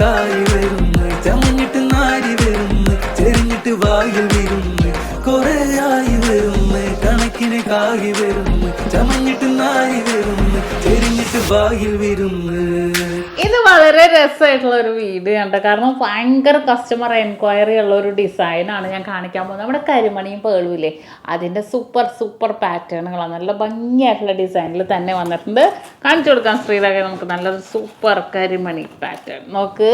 കായി വരുന്നു. ചമഞ്ഞിട്ട് നാരി വരുന്നു. ചെരിഞ്ഞിട്ട് വായിൽ വരുന്നു. വരുന്നു കണക്കിന് കായി വരുന്നു. ചമഞ്ഞിട്ട് നായി വരുന്നു. ചെരിഞ്ഞിട്ട് വായിൽ വരുന്നു. ഇത് വളരെ രസമായിട്ടുള്ള ഒരു വീഡിയോ ഉണ്ട് കാരണം ഭയങ്കര കസ്റ്റമർ എൻക്വയറി ഉള്ള ഒരു ഡിസൈനാണ് ഞാൻ കാണിക്കാൻ പോകുന്നത്. നമ്മുടെ കരിമണിയും പേളുവില്ലേ അതിന്റെ സൂപ്പർ സൂപ്പർ പാറ്റേണുകളാണ് നല്ല ഭംഗിയായിട്ടുള്ള ഡിസൈനിൽ തന്നെ വന്നിട്ടുണ്ട്. കാണിച്ചു കൊടുക്കാം ശ്രീരേഖ നമുക്ക് നല്ലൊരു സൂപ്പർ കരിമണി പാറ്റേൺ നോക്ക്.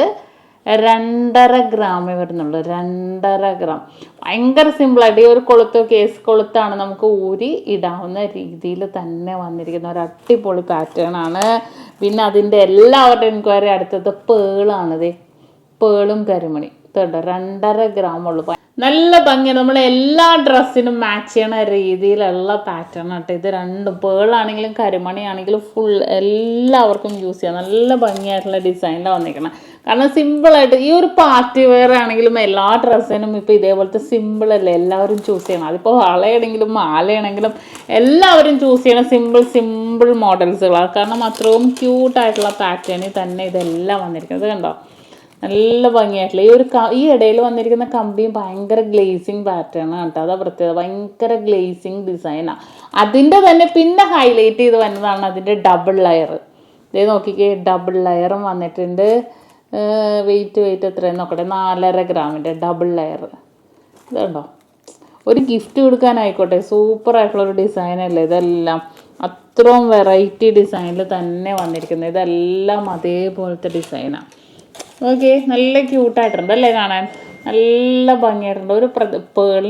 രണ്ടര ഗ്രാമേ വരുന്നുള്ളൂ രണ്ടര ഗ്രാം ഭയങ്കര സിമ്പിളായിട്ട് ഈ ഒരു കൊളുത്തോ കേസ് കൊളുത്താണ് നമുക്ക് ഊരി ഇടാവുന്ന രീതിയിൽ തന്നെ വന്നിരിക്കുന്ന ഒരു അടിപൊളി പാറ്റേൺ ആണ്. പിന്നെ അതിന്റെ എല്ലാവരുടെ എൻക്വയറി അടുത്തത് പേളാണിത് പേളും കരിമണി. ഇതുണ്ട് രണ്ടര ഗ്രാം ഉള്ളൂ. നല്ല ഭംഗി. നമ്മൾ എല്ലാ ഡ്രസ്സിനും മാച്ച് ചെയ്യണ രീതിയിലുള്ള പാറ്റേൺ ആട്ടോ ഇത് രണ്ടും. പേളാണെങ്കിലും കരിമണിയാണെങ്കിലും ഫുൾ എല്ലാവർക്കും യൂസ് ചെയ്യാം. നല്ല ഭംഗിയായിട്ടുള്ള ഡിസൈനിലാണ് വന്നിരിക്കണം. കാരണം സിമ്പിളായിട്ട് ഈ ഒരു പാർട്ടി വെയർ ആണെങ്കിലും എല്ലാ ഡ്രസ്സിനും ഇപ്പോൾ ഇതേപോലത്തെ സിമ്പിൾ അല്ലേ? എല്ലാവരും ചൂസ് ചെയ്യണം. അതിപ്പോൾ വളയാണെങ്കിലും മാലയാണെങ്കിലും എല്ലാവരും ചൂസ് ചെയ്യണം സിമ്പിൾ സിമ്പിൾ മോഡൽസുകളാണ് കാരണം അത്രയും ക്യൂട്ടായിട്ടുള്ള പാറ്റേണിൽ തന്നെ ഇതെല്ലാം വന്നിരിക്കുന്നത്. കണ്ടോ? നല്ല ഭംഗിയായിട്ടുള്ള ഈ ഒരു ഈ ഇടയിൽ വന്നിരിക്കുന്ന കമ്പിയും ഭയങ്കര ഗ്ലേസിങ് പാറ്റേൺ കേട്ടോ. അതാ പ്രത്യേകത. ഭയങ്കര ഗ്ലേസിങ് ഡിസൈനാണ് അതിന്റെ തന്നെ പിന്നെ ഹൈലൈറ്റ് ചെയ്ത് വരുന്നതാണ് അതിന്റെ ഡബിൾ ലെയർ ഇതേ നോക്കിക്കേ ഡബിൾ ലെയറും വന്നിട്ടുണ്ട്. വെയിറ്റ് വെയിറ്റ് എത്രയാണ് നോക്കട്ടെ. നാലര ഗ്രാമിന്റെ ഡബിൾ ലെയർ ഇതുണ്ടോ? ഒരു ഗിഫ്റ്റ് കൊടുക്കാനായിക്കോട്ടെ. ഒരു ഡിസൈൻ അല്ലേ ഇതെല്ലാം? അത്രയും വെറൈറ്റി ഡിസൈനിൽ തന്നെ വന്നിരിക്കുന്നത്. ഇതെല്ലാം അതേപോലത്തെ ഡിസൈനാണ് ഓക്കെ നല്ല ക്യൂട്ടായിട്ടുണ്ട് അല്ലേ കാണാൻ? നല്ല ഭംഗിയായിട്ടുണ്ട്. ഒരു പ്ര-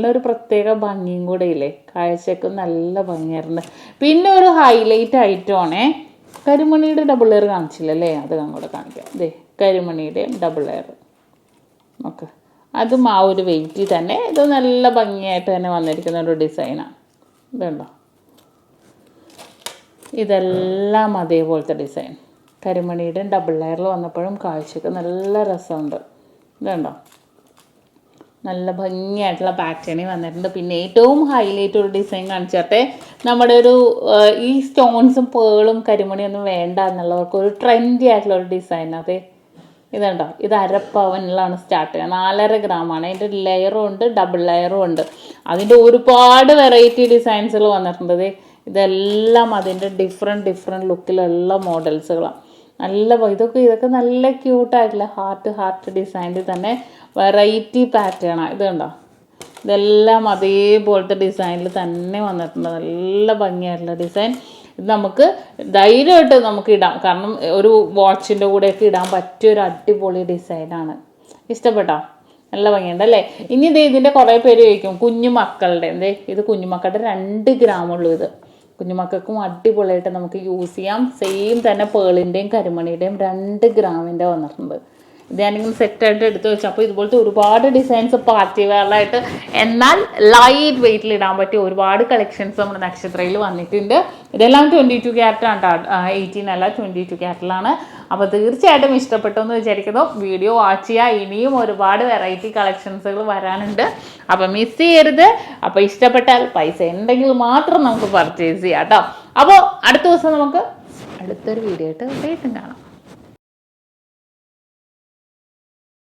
ഒരു പ്രത്യേക ഭംഗിയും കൂടെ ഇല്ലേ? കാഴ്ചക്കും നല്ല ഭംഗിയായിട്ടുണ്ട്. പിന്നെ ഒരു ഹൈലൈറ്റ് ആയിട്ടാണേ കരിമണിയുടെ ഡബിൾ ലെയർ കാണിച്ചില്ലല്ലേ? അത് അങ്ങോട്ട് കാണിക്കാം. ദേ കരിമണിയുടെയും ഡബിൾ ലെയർ നോക്ക്. അതും ആ ഒരു വെയിറ്റിൽ തന്നെ. ഇത് നല്ല ഭംഗിയായിട്ട് തന്നെ വന്നിരിക്കുന്ന ഒരു ഡിസൈനാണ് ഇതുണ്ടോ? ഇതെല്ലാം അതേപോലത്തെ ഡിസൈൻ കരിമണിയുടെ ഡബിൾ ലെയറിൽ വന്നപ്പോഴും കാഴ്ചക്ക് നല്ല രസമുണ്ട്. ഇതുണ്ടോ? നല്ല ഭംഗിയായിട്ടുള്ള പാറ്റേണിൽ വന്നിട്ടുണ്ട്. പിന്നെ ഏറ്റവും ഹൈലൈറ്റ് ഒരു ഡിസൈൻ കാണിച്ചാട്ടെ നമ്മുടെ ഒരു ഈ സ്റ്റോൺസും പേളും കരിമണിയൊന്നും വേണ്ട എന്നുള്ളവർക്ക് ഒരു ട്രെൻഡി ആയിട്ടുള്ള ഒരു ഡിസൈൻ അതെ. ഇതുണ്ടോ? ഇത് അരപ്പവനിലാണ് സ്റ്റാർട്ട് ചെയ്യുന്നത്. നാലര ഗ്രാമാണ് അതിന്റെ ലെയറും ഉണ്ട് ഡബിൾ ലെയറും ഉണ്ട്. അതിന്റെ ഒരുപാട് വെറൈറ്റി ഡിസൈൻസുകൾ വന്നിട്ടുണ്ട് ഇതെല്ലാം അതിന്റെ ഡിഫറെന്റ് ഡിഫറെന്റ് ലുക്കിലുള്ള മോഡൽസുകളാണ് നല്ല ഇതൊക്കെ ഇതൊക്കെ നല്ല ക്യൂട്ടായിട്ടുള്ള ഹാർട്ട് ഹാർട്ട് ഡിസൈനിൽ തന്നെ വെറൈറ്റി പാറ്റേണാണ് ഇത് കണ്ടോ? ഇതെല്ലാം അതേപോലത്തെ ഡിസൈനിൽ തന്നെ വന്നിട്ടുണ്ട്. നല്ല ഭംഗിയായിട്ടുള്ള ഡിസൈൻ. ഇത് നമുക്ക് ധൈര്യമായിട്ട് നമുക്ക് ഇടാം. കാരണം ഒരു വാച്ചിന്റെ കൂടെയൊക്കെ ഇടാൻ പറ്റിയ ഒരു അടിപൊളി ഡിസൈനാണ്. ഇഷ്ടപ്പെട്ടോ? നല്ല ഭംഗിയുണ്ട് അല്ലേ? ഇനി ഇത് ഇതിന്റെ കുറേ പേര് ചോദിക്കും കുഞ്ഞു മക്കളുടെ. എന്തേ ഇത് കുഞ്ഞുമക്കളുടെ രണ്ട് ഗ്രാമുള്ളൂ ഇത്. കുഞ്ഞുമക്കൾക്കും അടിപൊളിയായിട്ട് നമുക്ക് യൂസ് ചെയ്യാം. സെയിം തന്നെ പേളിന്റെയും കരിമണിയുടെയും രണ്ട് ഗ്രാമിന്റെ വന്നിട്ടുണ്ട്. ഞാനിങ്ങനെ സെറ്റായിട്ട് എടുത്ത് വെച്ചു. അപ്പോൾ ഇതുപോലത്തെ ഒരുപാട് ഡിസൈൻസ് പാർട്ടി വെയറിലായിട്ട് എന്നാൽ ലൈറ്റ് വെയിറ്റിൽ ഇടാൻ പറ്റിയ ഒരുപാട് കളക്ഷൻസ് നമ്മുടെ നക്ഷത്രയിൽ വന്നിട്ടുണ്ട്. ഇതെല്ലാം ട്വന്റി ടു ക്യാരറ്റ് ആണ് എയ്റ്റീൻ അല്ല ട്വന്റി ടു ക്യാരറ്റിലാണ് അപ്പോൾ തീർച്ചയായിട്ടും ഇഷ്ടപ്പെട്ടു എന്ന് വിചാരിക്കുന്നു. വീഡിയോ വാച്ച് ചെയ്യുക ഇനിയും ഒരുപാട് വെറൈറ്റി കളക്ഷൻസുകൾ വരാനുണ്ട്. അപ്പോൾ മിസ് ചെയ്യരുത്. അപ്പോൾ ഇഷ്ടപ്പെട്ടാൽ പൈസ ഉണ്ടെങ്കിൽ മാത്രം നമുക്ക് പർച്ചേസ് ചെയ്യാം കേട്ടോ അപ്പോൾ അടുത്ത ദിവസം നമുക്ക് അടുത്തൊരു വീഡിയോ ആയിട്ട് കാണാം.